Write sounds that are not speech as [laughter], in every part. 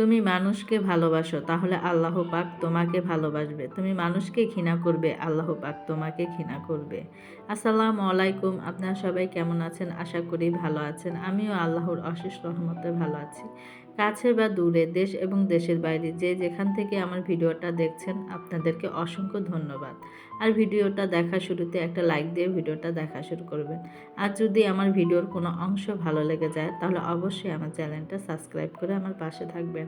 তুমি মানুষকে ভালোবাসো, তাহলে আল্লাহ পাক তোমাকে ভালোবাসবে। তুমি মানুষকে ঘৃণা করবে, আল্লাহ পাক তোমাকে ঘৃণা করবে। আসসালামু আলাইকুম, আপনারা সবাই কেমন আছেন? আশা করি ভালো আছেন। আমিও আল্লাহর অশেষ রহমতে ভালো আছি। কাছে বা দূরে, দেশ এবং দেশের বাইরে যে যেখান থেকে আমার ভিডিওটা দেখছেন, আপনাদেরকে অসংখ্য ধন্যবাদ। আর ভিডিওটা দেখা শুরুতে একটা লাইক দিয়ে ভিডিওটা দেখা শুরু করবেন। আর যদি আমার ভিডিওর কোনো অংশ ভালো লেগে যায়, তাহলে অবশ্যই আমার চ্যানেলটা সাবস্ক্রাইব করে আমার পাশে থাকবেন।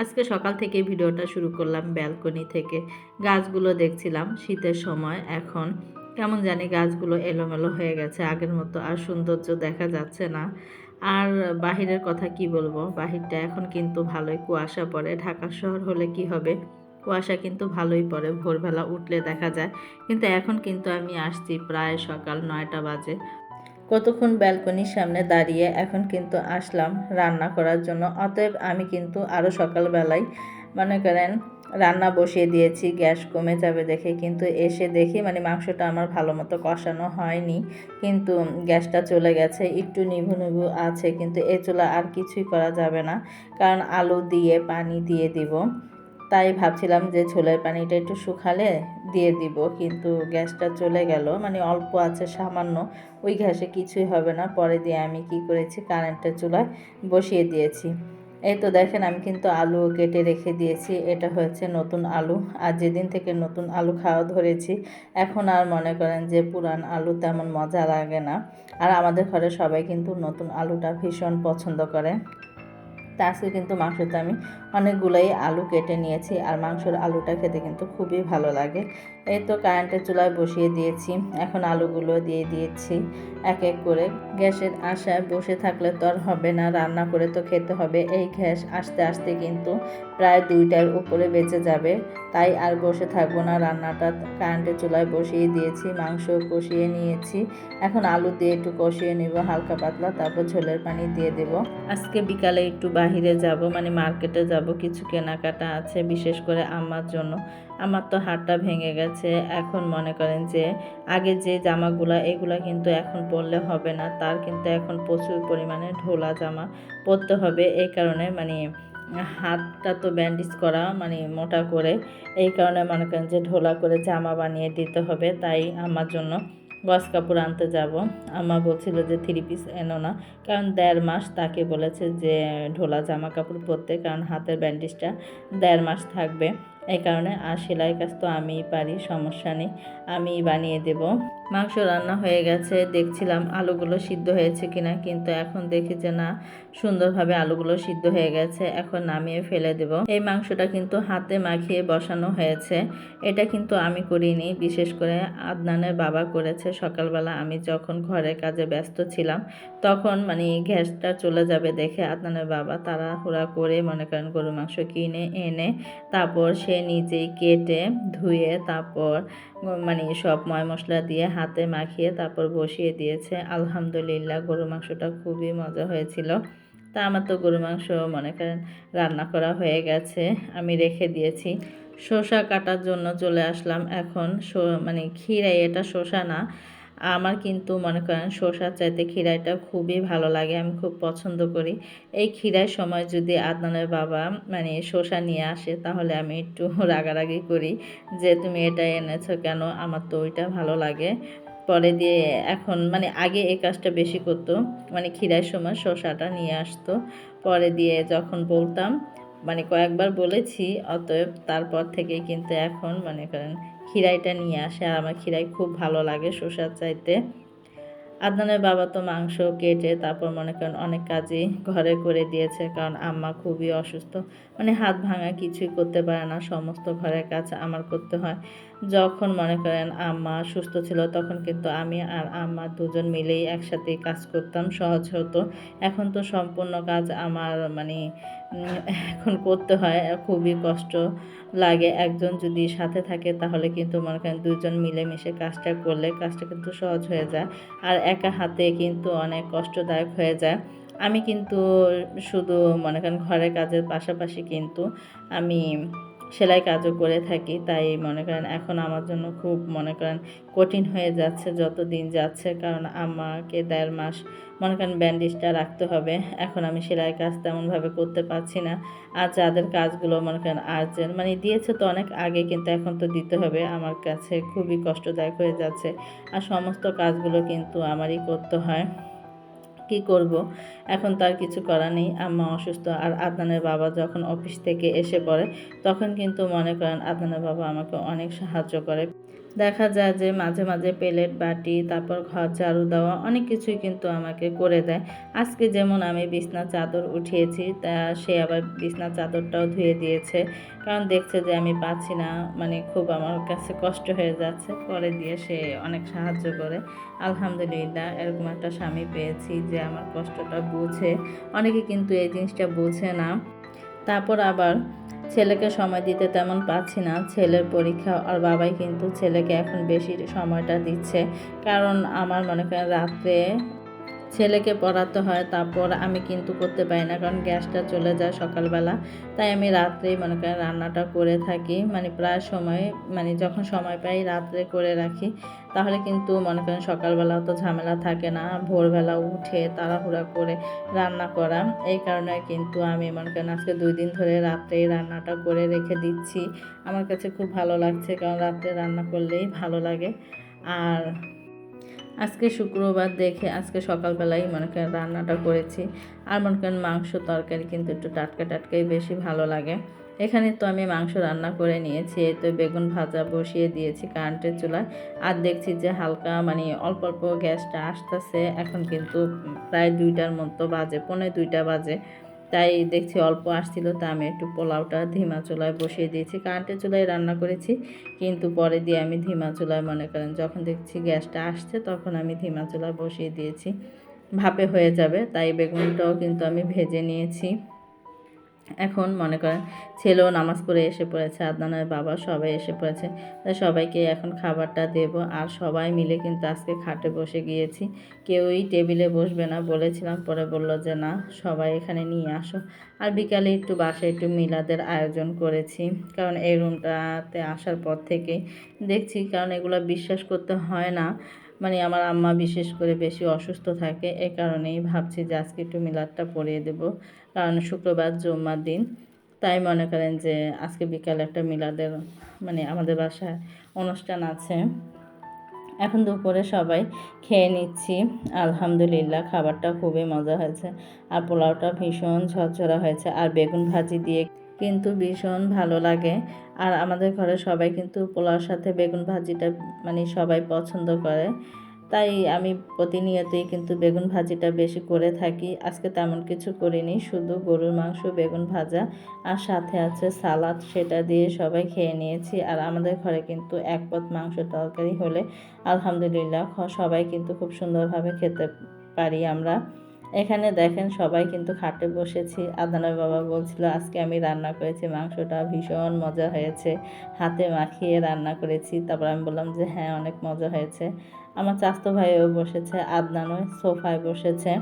আজকে সকাল থেকে ভিডিওটা শুরু করলাম ব্যালকনি থেকে। গাছগুলো দেখছিলাম, শীতের সময়, এখন কেমন জানি গাছগুলো এলোমেলো হয়ে গেছে, আগের মতো আর সৌন্দর্য দেখা যাচ্ছে না। আর বাহিরের কথা কি বলব? বাহিরটা এখন কিন্তু ভালোই কুয়াশা পড়ে। ঢাকা শহর হলে কি হবে? কুয়াশা কিন্তু ভালোই পড়ে। ভোরবেলা উঠলে দেখা যায়। কিন্তু এখন কিন্তু আমি আসছি প্রায় সকাল নয়টা বাজে। কতক্ষণ ব্যালকনির সামনে দাঁড়িয়ে এখন কিন্তু আসলাম রান্না করার জন্য। অতএব আমি কিন্তু আরও সকালবেলায় মনে করেন রান্না বসিয়ে দিয়েছি, গ্যাস কমে যাবে দেখে। কিন্তু এসে দেখি মানে মাংসটা আমার ভালো মতো কষানো হয়নি। কিন্তু গ্যাসটা চলে গেছে, একটু নিভু নিভু আছে। কিন্তু এ চুলা আর কিছুই করা যাবে না, কারণ আলু দিয়ে পানি দিয়ে দিব। তাই ভাবছিলাম যে ছোলের পানিটা একটু শুকালে দিয়ে দিব, কিন্তু গ্যাসটা চলে গেল। মানে অল্প আছে, সামান্য। ওই গ্যাসে কিছুই হবে না। পরে দিয়ে আমি কি করেছি কারেন্টের চুলায় বসিয়ে দিয়েছি। এই তো দেখেন আমি কিন্তু আলু কেটে রেখে দিয়েছি। এটা হয়েছে নতুন আলু। আর যেদিন থেকে নতুন আলু খাওয়া ধরেছি, এখন আর মনে করেন যে পুরান আলু তেমন মজা লাগে না। আর আমাদের ঘরে সবাই কিন্তু নতুন আলুটা ভীষণ পছন্দ করে। তা আজকে কিন্তু মাংসতে আমি অনেকগুলোই আলু কেটে নিয়েছি আর মাংসর আলুটা খেতে কিন্তু খুবই ভালো লাগে। এই তো কারেন্টের চুলায় বসিয়ে দিয়েছি। এখন আলুগুলো দিয়ে দিয়েছি এক এক করে। গ্যাসের আশায় বসে থাকলে তো আর হবে না, রান্না করে তো খেতে হবে। এই গ্যাস আস্তে আস্তে কিন্তু প্রায় দুইটার উপরে বেঁচে যাবে। তাই আর বসে থাকব না। রান্নাটা কারেন্টের চুলায় বসিয়ে দিয়েছি, মাংস কষিয়ে নিয়েছি। এখন আলু দিয়ে একটু কষিয়ে নিব, হালকা পাতলা, তারপর ঝোলের পানি দিয়ে দেব। আজকে বিকালে একটু বাহিরে যাব মানে মার্কেটে যাব, কিছু কেনাকাটা আছে, বিশেষ করে আমার জন্য। আমার তো হাতটা ভেঙে গেছে। এখন মনে করেন যে, আগে যে জামাগুলো, এগুলো কিন্তু এখন পরলে হবে না। তার কিন্তু এখন প্রচুর পরিমাণে ঢোলা জামা পরতে হবে। এই কারণে মানে হাতটা তো ব্যান্ডেজ করা মানে মোটা করে। এই কারণে মনে করেন যে ঢোলা করে জামা বানিয়ে দিতে হবে, তাই আমার জন্য গস কাপড় আনতে যাব। আমা বলছিল যে থ্রি পিস এনো না, কারণ দেড় মাস তাকে বলেছে যে ঢোলা জামা কাপড় পরতে, কারণ হাতের ব্যান্ডেজটা দেড় মাস থাকবে। এই কারণে আর সেলাই কাজ তো আমিই পারি, সমস্যা নেই। আমি বানিয়ে দেব। মাংস রান্না হয়ে গেছে, দেখছিলাম আলুগুলো সিদ্ধ হয়েছে কিনা, কিন্তু এখন দেখি যে না, সুন্দরভাবে আলুগুলো সিদ্ধ হয়ে গেছে, এখন নামিয়ে ফেলে দেব। এই মাংসটা কিন্তু হাতে মাখিয়ে বসানো হয়েছে। এটা কিন্তু আমি করিনি, বিশেষ করে আদনানের বাবা করেছে। সকালবেলা আমি যখন ঘরের কাজে ব্যস্ত ছিলাম, তখন মানে গ্যাসটা চলে যাবে দেখে আদনানের বাবা তারা তাড়াহুড়া করে মনে করেন গরু মাংস কিনে, এনে তারপর সে নিজেই কেটে, ধুয়ে তারপর মানে সব ময় মশলা দিয়ে হাতে মাখিয়ে তারপর বসিয়ে দিয়েছে। আলহামদুলিল্লাহ গরু মাংসটা খুবই মজা হয়েছিল। তা আমার তো গরু মাংস মনে করেন রান্না করা হয়ে গেছে, আমি রেখে দিয়েছি। শসা কাটার জন্য চলে আসলাম। এখন মানে ক্ষীরাই এটা শসা না আমার কিন্তু মনে করেন শসার চাইতে খিরাইটা খুবই ভালো লাগে, আমি খুব পছন্দ করি। এই খিরার সময় যদি আদনানের বাবা মানে শসা নিয়ে আসে, তাহলে আমি একটু [laughs] রাগারাগি করি যে, তুমি এটা এনেছো কেন? আমার তো ওইটা ভালো লাগে। পরে দিয়ে এখন মানে আগে এই কাজটা বেশি করতো মানে খিরার সময় শসাটা নিয়ে আসতো। পরে দিয়ে যখন বলতাম মানে কয়েকবার বলেছি, অতএব তারপর থেকে কিন্তু এখন মনে করেন খিরাইটা নিয়ে আসে আর আমার খিরাই খুব ভালো লাগে শসার চাইতে। আদনানের বাবা তো মাংস কেটে তারপর মনে করেন অনেক কাজই ঘরে করে দিয়েছে কারণ আম্মা খুবই অসুস্থ। মানে হাত ভাঙা কিছুই করতে পারে না, সমস্ত ঘরের কাজ আমার করতে হয়। যখন মনে করেন আম্মা সুস্থ ছিল, তখন কিন্তু আমি আর আম্মা দুজন মিলেই একসাথে কাজ করতাম, সহজ হতো। এখন তো সম্পূর্ণ কাজ আমার মানে এখন করতে হয়, খুবই কষ্ট লাগে। একজন যদি সাথে থাকে, তাহলে কিন্তু মনে করেন দুজন মিলেমিশে কাজটা করলে কাজটা কিন্তু সহজ হয়ে যায় আর একা হাতে কিন্তু অনেক কষ্টদায়ক হয়ে যায়। আমি কিন্তু শুধু মনে করেন ঘরের কাজের পাশাপাশি কিন্তু আমি সেলাই কাজও করে থাকি, তাই মনে করেন এখন আমার জন্য খুব মনে করেন কঠিন হয়ে যাচ্ছে যত দিন যাচ্ছে, কারণ আমাকে দেড় মাস মনে করেন ব্যান্ডেজটা রাখতে হবে। এখন আমি সেলাই কাজ তেমনভাবে করতে পারছি না। আর যাদের কাজগুলো মনে করেন আর্জেন্ট মানে দিয়েছে তো অনেক আগে, কিন্তু এখন তো দিতে হবে। আমার কাছে খুবই কষ্টদায়ক হয়ে যাচ্ছে। আর সমস্ত কাজগুলো কিন্তু আমারই করতে হয়। কি করব? এখন তার কিছু করার নেই। আম্মা অসুস্থ। আর আদনানের বাবা যখন অফিস থেকে এসে পড়ে, তখন কিন্তু মনে করেন আদনানের বাবা আমাকে অনেক সাহায্য করে। দেখা যায় যে মাঝে মাঝে প্লেট, বাটি, তারপর ঘর ঝাড়ু দেওয়া অনেক কিছুই কিন্তু আমাকে করে দেয়। আজকে যেমন আমি বিছনা চাদর উঠিয়েছি, তা সে আবার বিছনা চাদরটাও ধুয়ে দিয়েছে। কারণ দেখছে যে আমি পাচ্ছি না মানে খুব আমার কাছে কষ্ট হয়ে যাচ্ছে। পরে দিয়ে সে অনেক সাহায্য করে। আলহামদুলিল্লাহ, এরকম একটা স্বামী পেয়েছি যে আমার কষ্টটা বুঝে। অনেকে কিন্তু এই জিনিসটা বোঝে না। তারপর আবার ছেলেকে সময় দিতে তেমন পাচ্ছি না। ছেলের পরীক্ষা আর বাবাই কিন্তু ছেলেকে এখন বেশি সময়টা দিচ্ছে। কারণ আমার মনে করেন রাত্রে ছেলেকে পড়াতে হয়, তারপর আমি কিন্তু করতে পারি না, কারণ গ্যাসটা চলে যায় সকালবেলা। তাই আমি রাত্রেই মনে করেন রান্নাটা করে থাকি মানে প্রায় সময় মানে যখন সময় পাই রাত্রে করে রাখি। তাহলে কিন্তু মনে করেন সকালবেলা তো ঝামেলা থাকে না, ভোরবেলা উঠে তাড়াহুড়া করে রান্না করা। এই কারণে কিন্তু আমি মনে করেন আজকে দুই দিন ধরে রাত্রেই রান্নাটা করে রেখে দিচ্ছি। আমার কাছে খুব ভালো লাগছে, কারণ রাত্রে রান্না করলেই ভালো লাগে। আর আজকে শুক্রবার দেখে আজকে সকালবেলাই মনে করেন রান্নাটা করেছি। আর মনে করেন মাংস তরকারি কিন্তু একটু টাটকা টাটকাই বেশি ভালো লাগে। এখানে তো আমি মাংস রান্না করে নিয়েছি, এই তো বেগুন ভাজা বসিয়ে দিয়েছি কারেন্টের চুলায়। আর দেখছি যে হালকা মানে অল্প অল্প গ্যাসটা আসতেছে, এখন কিন্তু প্রায় দুইটার মতো বাজে, পৌনে দুইটা বাজে। তাই দেখছি অল্প আসছিল, তা আমি একটু পোলাওটা ধিমা চুলায় বসিয়ে দিয়েছি। কারেন্টের চুলায় রান্না করেছি, কিন্তু পরে দিয়ে আমি ধিমা চুলায়, মনে করেন যখন দেখছি গ্যাসটা আসছে, তখন আমি ধিমা চুলায় বসিয়ে দিয়েছি। ভাপে হয়ে যাবে, তাই বেগুনটাও কিন্তু আমি ভেজে নিয়েছি। এখন মনে করেন ছেলেও নামাজ পড়ে এসে পড়েছে, আদনানের বাবা সবাই এসে পড়েছে। তাই সবাইকে এখন খাবারটা দেব। আর সবাই মিলে কিন্তু আজকে খাটে বসে গিয়েছি। কেউই টেবিলে বসবে না। বলেছিলাম, পরে বলল যে, না, সবাই এখানে নিয়ে আসো। আর বিকালে একটু বাসায় একটু মিলাদের আয়োজন করেছি। কারণ এই রুমটাতে আসার পর থেকে দেখছি, কারণ এগুলো বিশ্বাস করতে হয় না। মানে আমার আম্মা বিশেষ করে বেশি অসুস্থ থাকে। এ কারণেই ভাবছি যে, আজকে একটু মিলাদটা পরিয়ে দেব। কারণ শুক্রবার জুম্মার দিন। তাই মনে করেন যে আজকে বিকালে একটা মিলাদের মানে আমাদের বাসায় অনুষ্ঠান আছে। এখন দুপুরে সবাই খেয়ে নিচ্ছি। আলহামদুলিল্লাহ, খাবারটা খুবই মজা হয়েছে। আর পোলাওটা ভীষণ ঝরঝরা হয়েছে। আর বেগুন ভাজি দিয়ে কিন্তু ভীষণ ভালো লাগে। আর আমাদের ঘরে সবাই কিন্তু পোলাওর সাথে বেগুন ভাজিটা মানে সবাই পছন্দ করে। তাই আমি প্রতিনিয়তই কিন্তু বেগুন ভাজিটা বেশি করে থাকি। আজকে তেমন কিছু করিনি, শুধু গরুর মাংস, বেগুন ভাজা আর সাথে আছে সালাদ। সেটা দিয়ে সবাই খেয়ে নিয়েছি আর আমাদের ঘরে কিন্তু এক পথ মাংস তরকারি হলে আলহামদুলিল্লাহ সবাই কিন্তু খুব সুন্দরভাবে খেতে পারি আমরা। এখানে দেখেন সবাই কিন্তু খাটে বসেছি। আদানের বাবা বলছিল, আজকে আমি রান্না করেছি, মাংসটা ভীষণ মজা হয়েছে। হাতে মাখিয়ে রান্না করেছি। তারপর আমি বললাম যে হ্যাঁ অনেক মজা হয়েছে। আমার চাস্তো ভাইও বসেছে, আদনানও সোফায় বসেছে।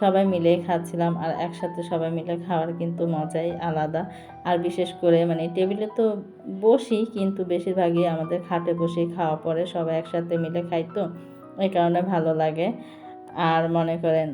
সবাই মিলেই খাচ্ছিলাম আর একসাথে সবাই মিলে খাওয়ার কিন্তু মজাই আলাদা। আর বিশেষ করে মানে টেবিলে তো বসি, কিন্তু বেশিরভাগই আমাদের খাটে বসেই খাওয়া পরে সবাই একসাথে মিলে খাই তো এই কারণে ভালো লাগে। আর মনে করেন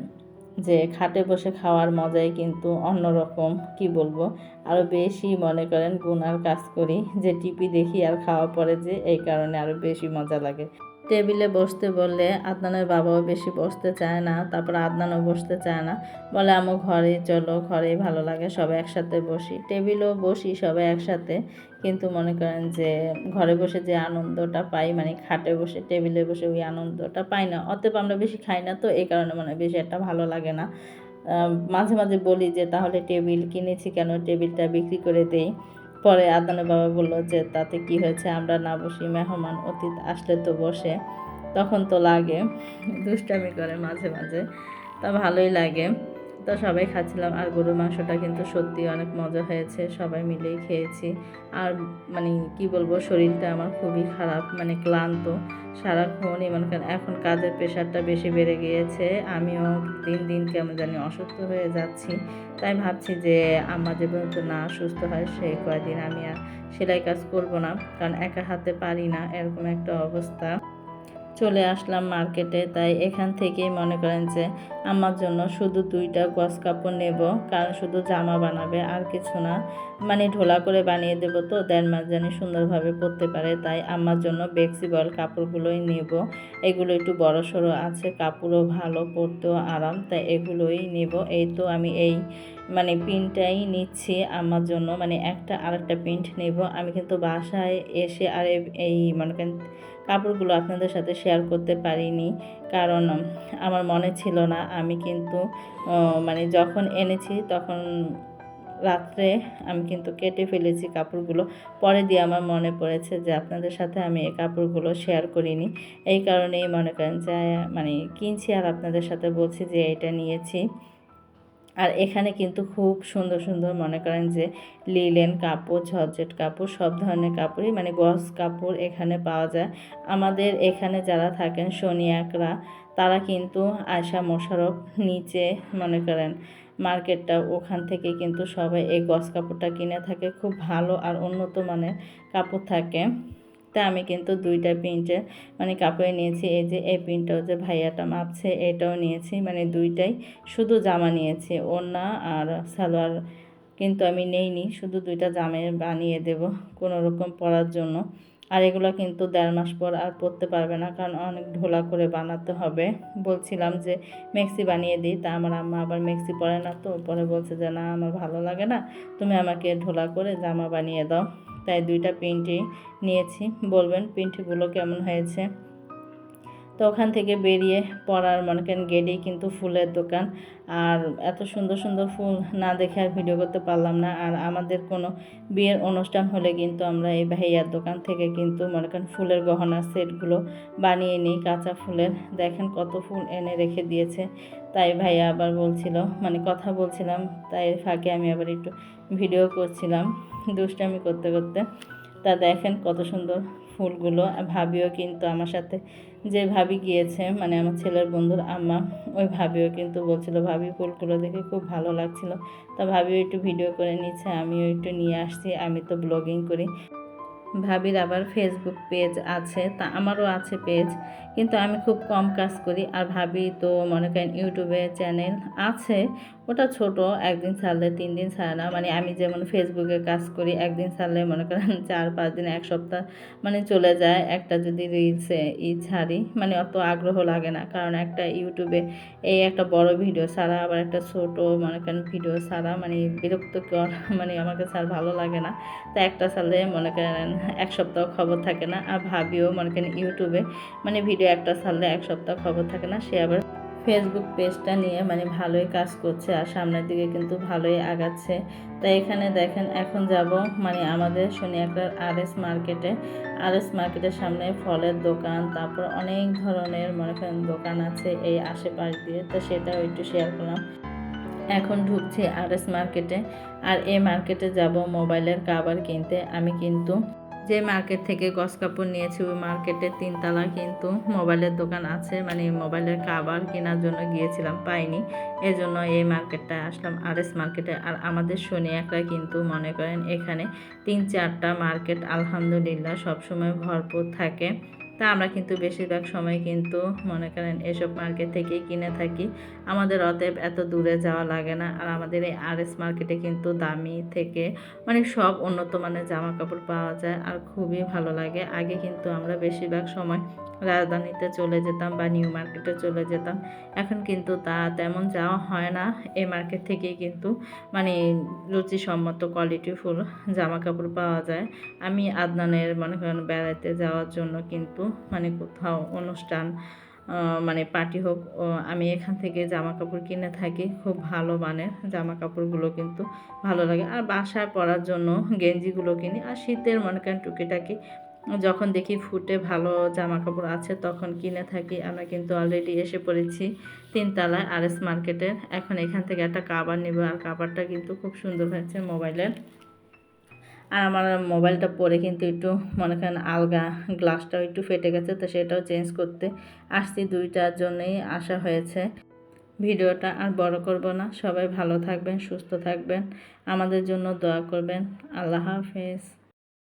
যে খাটে বসে খাওয়ার মজাই কিন্তু অন্যরকম, কি বলব? আরও বেশি মনে করেন গুনার কাজ করি, যে টিপি দেখি আর খাওয়া পরে যে এই কারণে আরও বেশি মজা লাগে। টেবিলে বসতে বললে, আদনানের বাবাও বেশি বসতে চায় না। তারপর আদনানও বসতে চায় না। বলে আমো ঘরে চলো, ঘরেই ভালো লাগে, সবাই একসাথে বসি। টেবিলেও বসি, সবাই একসাথে। কিন্তু মনে করেন যে ঘরে বসে যে আনন্দটা পাই মানে খাটে বসে, টেবিলে বসে ওই আনন্দটা পাই না। অতএব আমরা বেশি খাই না তো, এই কারণে মানে বেশি একটা ভালো লাগে না। মাঝে মাঝে বলি যে, তাহলে টেবিল কিনেছি কেন? টেবিলটা বিক্রি করে দেই। পরে আদানের বাবা বলল যে, তাতে কি হয়েছে? আমরা না বসি, মেহমান অতীত আসলে তো বসে। তখন তো লাগে, দুষ্টামি করে মাঝে মাঝে। তা ভালোই লাগে। তো সবাই খাচ্ছিলাম আর গরুর মাংসটা কিন্তু সত্যি অনেক মজা হয়েছে, সবাই মিলেই খেয়েছি। আর মানে কি বলব, শরীরটা আমার খুবই খারাপ মানে ক্লান্ত। সারাক্ষণই মনে এখন কাজের প্রেশারটা বেশি বেড়ে গিয়েছে, আমিও দিন দিন কেমন জানি অসুস্থ হয়ে যাচ্ছি। তাই ভাবছি যে আমার যে পর্যন্ত না সুস্থ হয় সেই কয়দিন আমি আর সেলাই কাজ করব না, কারণ একা হাতে পারি না, এরকম একটা অবস্থা। চলে আসলাম মার্কেটে। তাই এখান থেকেই মনে করেন যে আমার জন্য শুধু দুইটা গস কাপড় নেব, কারণ শুধু জামা বানাবে আর কিছু না। মানে ঢোলা করে বানিয়ে দেব তো, দেড় মাস জানি সুন্দরভাবে পরতে পারে। তাই আমার জন্য বেক্সিবল কাপড়গুলোই নেব। এগুলো একটু বড় সড়ো আছে, কাপড়ও ভালো, পরতেও আরাম। তাই এগুলোই নেব। এই তো আমি এই মানে পিনটাই নিচ্ছি আমার জন্য। মানে একটা আরেকটা প্রিন্ট নেব। আমি কিন্তু বাসায় এসে আর এই মনে করেন কাপড়গুলো আপনাদের সাথে শেয়ার করতে পারিনি। কারণ আমার মনে ছিল না, আমি কিন্তু মানে যখন এনেছি তখন রাত্রে আমি কিন্তু কেটে ফেলেছি কাপড়গুলো। পরে দিয়ে আমার মনে পড়েছে যে আপনাদের সাথে আমি এই কাপড়গুলো শেয়ার করিনি। এই কারণেই মনে করেন যে মানে কিনছি আর আপনাদের সাথে বলছি যে এটা নিয়েছি। আর এখানে কিন্তু খুব সুন্দর সুন্দর মনে করেন যে লিলেন কাপড়, ঝরঝেট কাপড়, সব ধরনের কাপড়ই মানে গস কাপড় এখানে পাওয়া যায়। আমাদের এখানে যারা থাকেন শনিয়াকরা, তারা কিন্তু আয়সা মোশারফ নিচে মনে করেন মার্কেটটা ওখান থেকে কিন্তু সবাই এই গস কাপড়টা কিনে থাকে। খুব ভালো আর উন্নত মানের কাপড় থাকে। তা আমি কিন্তু দুইটা প্রিন্টের মানে কাপড়ে নিয়েছি। এই যে, এই প্রিন্টটাও যে ভাইয়াটা মাপছে, এটাও নিয়েছি মানে দুইটাই শুধু জামা নিয়েছি, ওড়না আর সালোয়ার কিন্তু আমি নেইনি, শুধু দুইটা জামে বানিয়ে দেব কোনো রকম পরার জন্য। আর এগুলো কিন্তু দেড় মাস পর আর পরতে পারবে না, কারণ অনেক ঢোলা করে বানাতে হবে। বলছিলাম যে মেক্সি বানিয়ে দিই, তা আমার আম্মা আবার মেক্সি পরে না তো, পরে বলছে যে, না, আমার ভালো লাগে না, তুমি আমাকে ঢোলা করে জামা বানিয়ে দাও। তাই দুইটা প্রিন্টই নিয়েছি। বলবেন প্রিন্টগুলো কেমন হয়েছে? তো ওখান থেকে বেরিয়ে পড়ার মনে করেন গেটেই কিন্তু ফুলের দোকান। আর এত সুন্দর সুন্দর ফুল না দেখে আর ভিডিও করতে পারলাম না। আর আমাদের কোনো বিয়ের অনুষ্ঠান হলে কিন্তু আমরা এই ভাইয়ার দোকান থেকে কিন্তু মনে করেন ফুলের গহনা সেটগুলো বানিয়ে নিই, কাঁচা ফুলের। দেখেন কত ফুল এনে রেখে দিয়েছে। তাই ভাইয়া আবার বলছিল মানে কথা বলছিলাম, তাই ফাঁকে আমি আবার একটু ভিডিও করছিলাম দুষ্টামি করতে করতে। তা দেখেন কত সুন্দর ফুলগুলো। ভাবিও কিন্তু আমার সাথে যে ভাবি গিয়েছে মানে আমার ছেলের বন্ধুর আম্মা, ওই ভাবিও কিন্তু বলছিল, ভাবি, ফুলগুলো দেখে খুব ভালো লাগছিল। তা ভাবিও একটু ভিডিও করে নিচ্ছে, আমিও একটু নিয়ে আসছি, আমি তো ব্লগিং করি। ভাবির আবার ফেসবুক পেজ আছে, তা আমারও আছে পেজ কিন্তু আমি খুব কম কাজ করি। আর ভাবি তো মনে করেন ইউটিউবে চ্যানেল আছে, ওটা ছোট, একদিন ছাড়লে তিন দিন ছাড়ে না। মানে আমি যেমন ফেসবুকে কাজ করি, একদিন ছাড়লে মনে করেন [laughs] চার পাঁচ দিন এক সপ্তাহ মানে চলে যায়। একটা যদি রিলসে ই ছাড়ি মানে অত আগ্রহ লাগে না। কারণ একটা ইউটিউবে এই একটা বড় ভিডিও ছাড়া, আবার একটা ছোট মনে করেন ভিডিও ছাড়া মানে বিরক্তকর [laughs] মানে আমাকে ছাড় ভালো লাগে না। তা একটা ছাড়লে মনে করেন এক সপ্তাহ খবর থাকে না। আর ভাবিও মনে করেন ইউটিউবে মানে ভিডিও একটা ছাড়লে এক সপ্তাহ খবর থাকে না, সে আবার ফেসবুক পেজটা নিয়ে মানে ভালোই কাজ করছে আর সামনের দিকে কিন্তু ভালোই আগাচ্ছে। তাই এখানে দেখেন এখন যাব মানে আমাদের শনিয়াকড়ার আর এস মার্কেটে আর এস মার্কেটের সামনে ফলের দোকান, তারপর অনেক ধরনের মনে করেন দোকান আছে এই আশেপাশ দিয়ে। তো সেটাও একটু শেয়ার করলাম। এখন ঢুকছি আর এস মার্কেটে আর এই মার্কেটে যাব মোবাইলের কাবার কিনতে। আমি কিন্তু যে মার্কেট থেকে গস কাপড় নিয়েছি, ওই মার্কেটের তিনতলা কিন্তু মোবাইলের দোকান আছে। মানে মোবাইলের কাবার কেনার জন্য গিয়েছিলাম, পাইনি। এজন্য এই মার্কেটটায় আসলাম আর এস মার্কেটে। আর আমাদের শনিয়াকরা কিন্তু মনে করেন এখানে তিন চারটা মার্কেট, আলহামদুলিল্লাহ, সবসময় ভরপুর থাকে। তা আমরা কিন্তু বেশিরভাগ সময় কিন্তু মনে করেন এসব মার্কেট থেকেই কিনে থাকি। আমাদের অতএব এত দূরে যাওয়া লাগে না। আর আমাদের এই আর এস মার্কেটে কিন্তু দামি থেকে মানে সব উন্নত মানের জামা কাপড় পাওয়া যায় আর খুবই ভালো লাগে। আগে কিন্তু আমরা বেশিরভাগ সময় রাজধানীতে চলে যেতাম বা নিউ মার্কেটে চলে যেতাম। এখন কিন্তু তা তেমন যাওয়া হয় না। এই মার্কেট থেকেই কিন্তু মানে রুচিসম্মত কোয়ালিটিফুল জামা কাপড় পাওয়া যায়। আমি আদনানের মনে করেন বেড়াতে যাওয়ার জন্য কিন্তু মানে কোথাও অনুষ্ঠান মানে পার্টি হোক আমি এখান থেকে জামা কাপড় কিনে থাকি, খুব ভালো মানের জামা কাপড়গুলো কিন্তু ভালো লাগে। আর বাসায় পরার জন্য গেঞ্জিগুলো কিনি, আর শীতের মনে করেন টুকিটাকি, যখন দেখি ফুটে ভালো জামা কাপড় আছে তখন কিনে থাকি। আমরা কিন্তু অলরেডি এসে পড়েছি তিনতলায় আর এস মার্কেটের এখন এখান থেকে একটা কাবার নেব, আর কাবারটা কিন্তু খুব সুন্দর হয়েছে মোবাইলের আর আমার মোবাইলটা পরে কিন্তু একটু মনে করেন আলগা গ্লাসটাও একটু ফেটে গেছে, তো সেটাও চেঞ্জ করতে আসছি। দুইটার জন্যই আসা হয়েছে। ভিডিওটা আর বড় করব না। সবাই ভালো থাকবেন, সুস্থ থাকবেন। আমাদের জন্য দোয়া করবেন। আল্লাহ হাফেজ।